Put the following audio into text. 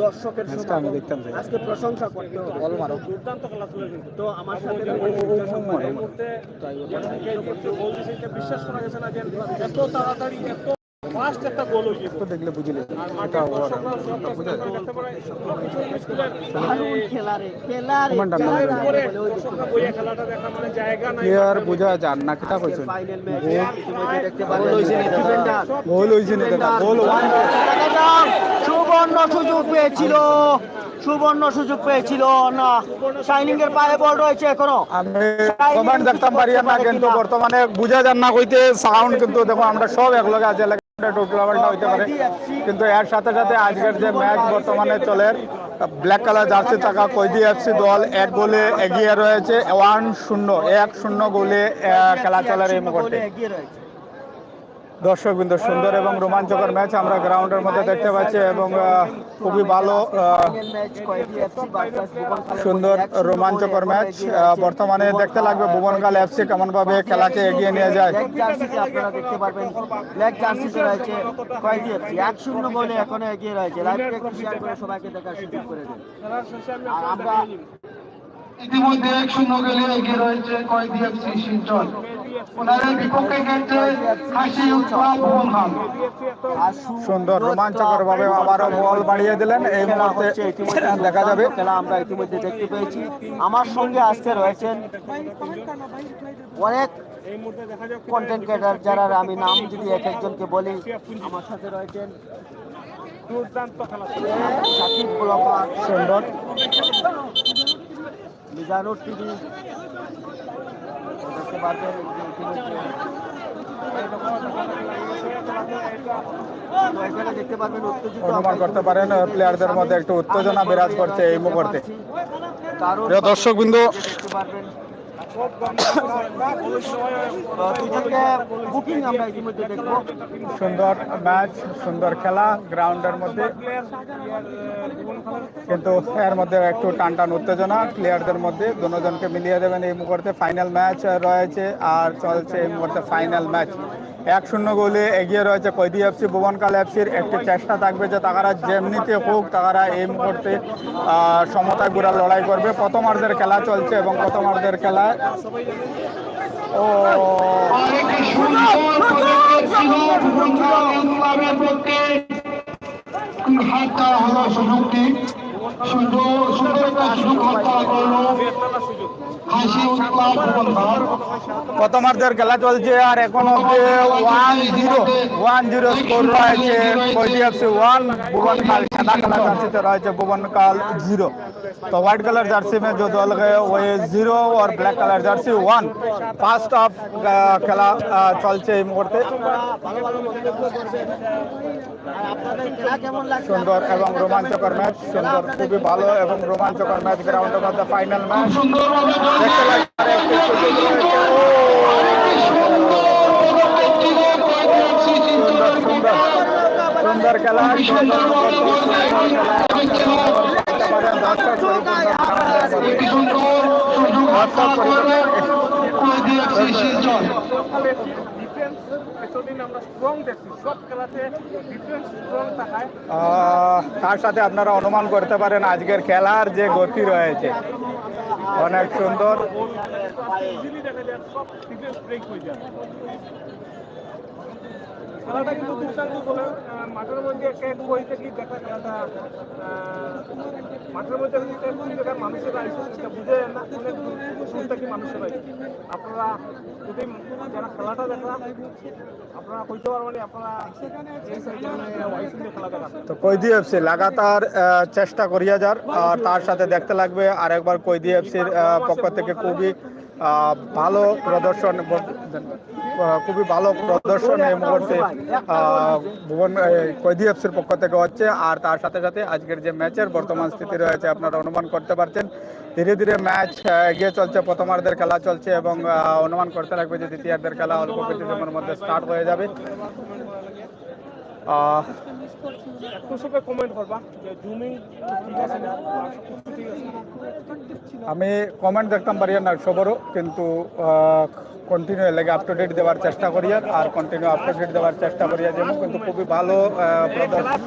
দর্শকের আমি দেখতাম আজকে প্রশংসা করতে হবে দুর্দান্ত খেলা ছিল কিন্তু তো আমার সাথে এই মুহূর্তে বিশ্বাস করা গেছে না যে এত তাড়াতাড়ি এত ফাস্ট একটা গোল হয়ে তো দেখলে বুঝলে মানে প্লেয়ার বোঝা যান না কিতা কইছেন ফাইনাল ম্যাচ ইতিমধ্যে দেখতে গোল হয়েছে নি গোল হইছে না গোল ওয়ান সুবর্ণ সুযোগ পেয়েছিল। সুবর্ণ সুযোগ পেয়েছিল না। শাইনিং এর পায়ে বল রয়েছে এখনও। কমেন্ট দেখতাম পারি না কিন্তু বর্তমানে বুঝা যান না কইতে সাউন্ড কিন্তু দেখো আমরা সব একলগে আছে টুর্নামেন্টটা হইতে পারে। কিন্তু এর সাথে সাথে আজকের যে ম্যাচ বর্তমানে চলে ব্ল্যাক কালার জার্সি থাকা কৈদি এফসি দল এক গোলে এগিয়ে রয়েছে ওয়ান শূন্য এক শূন্য গোলে খেলা চলার এই মুহূর্তে। এগিয়ে রয়েছে দর্শক বিন্দু সুন্দর এবং রোমাঞ্চকর ম্যাচ আমরা গ্রাউন্ডের মধ্যে দেখতে পাচ্ছি এবং আহ, খুবই ভালো সুন্দর রোমাঞ্চকর ম্যাচ। বর্তমানে দেখতে লাগবে ভুবনকাল এফসি কেমন ভাবে খেলাকে এগিয়ে নিয়ে যায়। আপনারা দেখতে পারবেন। ব্ল্যাক জার্সিতে রয়েছে কয়েদি এফসি। এক শূন্য গোলে এখনও এগিয়ে রয়েছে। লাইভকে শেয়ার করে সবাইকে দেখার সুযোগ করে দেন। খেলার শেষে আমি আর আমরা ইতিমধ্যে এক শূন্য গেলে এগিয়ে রয়েছে কয়েদি এফসি শিলচর। ওনাদের বিপক্ষে খেলছে হাসি উৎসব ভুবন খান সুন্দর রোমাঞ্চকর ভাবে আবারও বল বাড়িয়ে দিলেন। এই মুহূর্তে ইতিমধ্যে দেখা যাবে। খেলা আমরা ইতিমধ্যে দেখতে পেয়েছি। আমার সঙ্গে আজকে রয়েছেন অনেক এই মুহূর্তে দেখা যাক কন্টেন্ট ক্রিয়েটার যারা আমি নাম যদি এক একজনকে বলি আমার সাথে রয়েছেন সাকিব সুন্দর। মিজানুর টিভি দেখতে পারবেন ইতিমধ্যে তো এখানে দেখতে পারবেন উত্তেজিত অনুমান করতে পারেন প্লেয়ারদের মধ্যে একটু উত্তেজনা বিরাজ করছে এই মুহূর্তে। দর্শক প্রিয় সুন্দর ম্যাচ সুন্দর খেলা গ্রাউন্ডের মধ্যে। কিন্তু এর মধ্যে একটু টান টান উত্তেজনা প্লেয়ারদের মধ্যে। দুজনকে মিলিয়ে দেবেন এই মুহূর্তে। ফাইনাল ম্যাচ রয়েছে আর চলছে এই মুহূর্তে ফাইনাল ম্যাচ এক শূন্য গোলে এগিয়ে রয়েছে কৈদি এফসি ভুবনকাল এফসির একটি চেষ্টা থাকবে যে তারা যেমনিতে হোক তারা এই মুহূর্তে আহ, সমতায় গুড়া লড়াই করবে। প্রথমার্ধের খেলা চলছে এবং প্রথমার্ধের খেলায় ও সুন্দর সুন্দর সুন্দর একটা সুযোগ হাত দেওয়া করলো হাসি উৎসব ভুবন খান প্রথমার্ধের খেলা চলছে আর এখন অব্দি one zero one zero score রয়েছে এফসি ওয়ান भुवन काल सादा कलर जर्सी से रहे भुवन काल जीरो तो व्हाइट कलर जर्सी में जो दल गए वो ये जीरो और black colour jersey one fast off খেলা আহ, চলছে এই মুহূর্তে ভালো ভালো মন্তব্য করবেন আর আপনাদের খেলা কেমন লাগছে সুন্দর এবং রোমাঞ্চকর ম্যাচ সুন্দর খুবই ভালো এবং রোমাঞ্চকর ম্যাচ গ্রাউন্ডের মধ্যে ফাইনাল ম্যাচ দেখতে সুন্দর সুন্দর সুন্দর খেলা। তার সাথে আপনারা অনুমান করতে পারেন আজকের খেলার যে গতি রয়েছে অনেক সুন্দর ইজিলি দেখা যায় সব ডিফেন্স ব্রেক হয়ে যায় খেলাটা কিন্তু দুর্দান্ত মাঠের মধ্যে একটা থেকে দেখা খেলাটা মাঠের মধ্যে মানুষেরা বুঝে না। মানুষেরা আপনারা যদি যারা খেলাটা আপনারা কইতে পারবেন আপনারা এই সাইডে তো এফসি লাগাতার চেষ্টা করিয়া যার, আর তার সাথে দেখতে লাগবে। আরেকবার কৈদি এফসির পক্ষ থেকে খুবই ভালো প্রদর্শন খুবই ভালো প্রদর্শন এই মুহূর্তে ভুবন কৈদি এফসির পক্ষ থেকে হচ্ছে। আর তার সাথে সাথে আজকের যে ম্যাচের বর্তমান স্থিতি রয়েছে, আপনারা অনুমান করতে পারছেন। ধীরে ধীরে ম্যাচ এগিয়ে চলছে, প্রথমার্ধের খেলা চলছে এবং অনুমান করতে লাগবে যে দ্বিতীয়ার্ধের খেলা অল্প কিছু সময়ের মধ্যে স্টার্ট হয়ে যাবে। আমি কমেন্ট দেখতাম পারি না সবরও কিন্তু কন্টিনিউ লাগে আপ টু ডেট দেওয়ার চেষ্টা করি আর কন্টিনিউ আপ টু ডেট দেওয়ার চেষ্টা করি যেমন কিন্তু খুবই ভালো প্রদর্শন